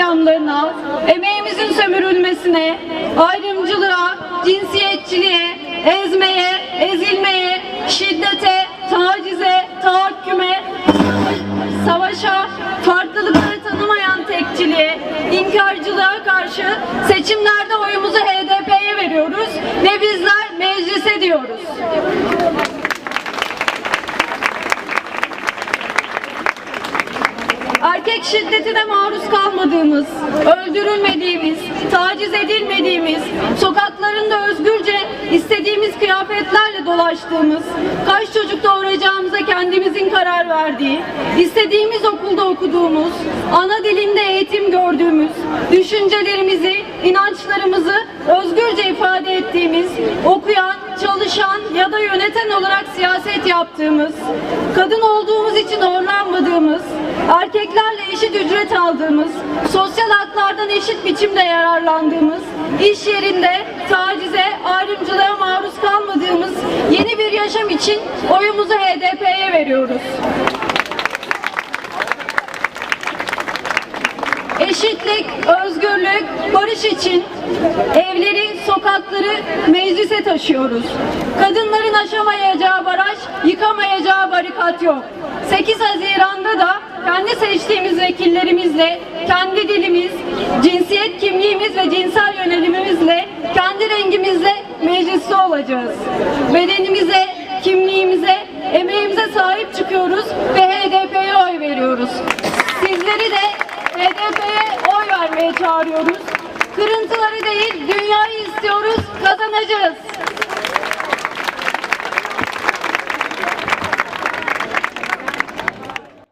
katliamlarına, emeğimizin sömürülmesine, ayrımcılığa, cinsiyetçiliğe, ezmeye, ezilmeye, şiddete, tacize, tahakküme, savaşa, farklılıkları tanımayan tekçiliğe, inkarcılığa karşı seçimlerde oyumuzu HDP'ye veriyoruz ve bizler meclise diyoruz. Erkek şiddetine maruz kalmadığımız, öldürülmediğimiz, taciz edilmediğimiz, sokaklarında özgürce istediğimiz kıyafetlerle dolaştığımız, kaç çocuk doğuracağımıza kendimizin karar verdiği, istediğimiz okulda okuduğumuz, ana dilinde eğitim gördüğümüz, düşüncelerimizi, inançlarımızı özgürce ifade ettiğimiz, okuyan, çalışan ya da yöneten olarak siyaset yaptığımız, kadın olduğumuz için horlanmadığımız, eşit ücret aldığımız, sosyal haklardan eşit biçimde yararlandığımız, iş yerinde tacize, ayrımcılığa maruz kalmadığımız yeni bir yaşam için oyumuzu HDP'ye veriyoruz. Eşitlik, özgürlük, barış için evleri, sokakları meclise taşıyoruz. Kadınların aşamayacağı baraj, yıkamayacağı barikat yok. 8 Haziran'da da kendi seçtiğimiz vekillerimizle, kendi dilimiz, cinsiyet kimliğimiz ve cinsel yönelimimizle, kendi rengimizle mecliste olacağız. Bedenimize, kimliğimize, emeğimize sahip çıkıyoruz ve HDP'ye oy veriyoruz. Sizleri de HDP'ye oy vermeye çağırıyoruz. Kırıntıları değil, dünyayı istiyoruz, kazanacağız.